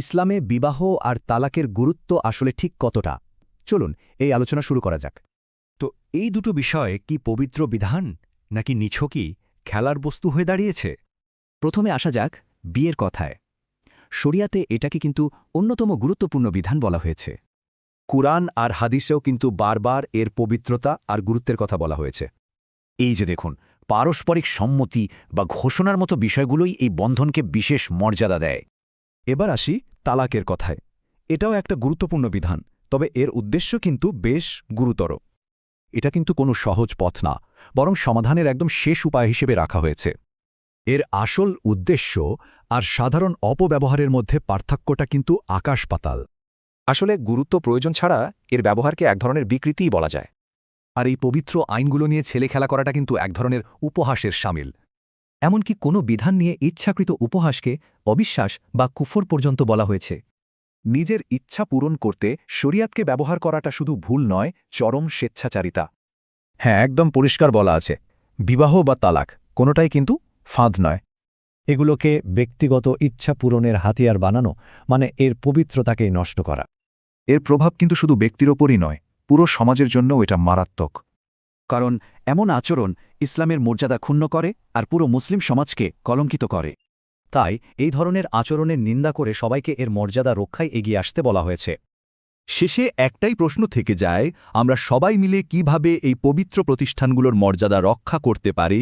ইসলামে বিবাহ আর তালাকের গুরুত্ব আসলে ঠিক কতটা? চলুন, এই আলোচনা শুরু করা যাক। তো এই দুটো বিষয় কি পবিত্র বিধান নাকি নিছকই খেলার বস্তু হয়ে দাঁড়িয়েছে? প্রথমে আসা যাক বিয়ের কথায়। শরিয়াতে এটাকে কিন্তু অন্যতম গুরুত্বপূর্ণ বিধান বলা হয়েছে। কুরআন আর হাদিসেও কিন্তু বারবার এর পবিত্রতা আর গুরুত্বের কথা বলা হয়েছে। এই যে দেখুন, পারস্পরিক সম্মতি বা ঘোষণার মতো বিষয়গুলোই এই বন্ধনকে বিশেষ মর্যাদা দেয়। এবার আসি তালাকের কথায়। এটাও একটা গুরুত্বপূর্ণ বিধান, তবে এর উদ্দেশ্য কিন্তু বেশ গুরুতর। এটা কিন্তু কোনো সহজ পথ না, বরং সমাধানের একদম শেষ উপায় হিসেবে রাখা হয়েছে। এর আসল উদ্দেশ্য আর সাধারণ অপব্যবহারের মধ্যে পার্থক্যটা কিন্তু আকাশ পাতাল। আসলে গুরুত্ব প্রয়োজন ছাড়া এর ব্যবহারকে এক ধরনের বিকৃতিই বলা যায়। আর এই পবিত্র আইনগুলো নিয়ে ছেলে খেলা করাটা কিন্তু এক ধরনের উপহাসের সামিল। এমনকি কোনো বিধান নিয়ে ইচ্ছাকৃত উপহাসকে অবিশ্বাস বা কুফর পর্যন্ত বলা হয়েছে। নিজের ইচ্ছা পূরণ করতে শরিয়াতকে ব্যবহার করাটা শুধু ভুল নয়, চরম স্বেচ্ছাচারিতা। হ্যাঁ একদম পরিষ্কার বলা আছে। বিবাহ বা তালাক, কোনোটাই কিন্তু ফাঁদ নয়। এগুলোকে ব্যক্তিগত ইচ্ছা পূরণের হাতিয়ার বানানো মানে এর পবিত্রতাকেই নষ্ট করা। এর প্রভাব কিন্তু শুধু ব্যক্তির ওপরই নয়, পুরো সমাজের জন্যও এটা মারাত্মক। কারণ এমন আচরণ ইসলামের মর্যাদা ক্ষুণ্ণ করে আর পুরো মুসলিম সমাজকে কলঙ্কিত করে। তাই এই ধরনের আচরণের নিন্দা করে সবাইকে এর মর্যাদা রক্ষায় এগিয়ে আসতে বলা হয়েছে। শেষে একটাই প্রশ্ন থেকে যায়, আমরা সবাই মিলে কীভাবে এই পবিত্র প্রতিষ্ঠানগুলোর মর্যাদা রক্ষা করতে পারি?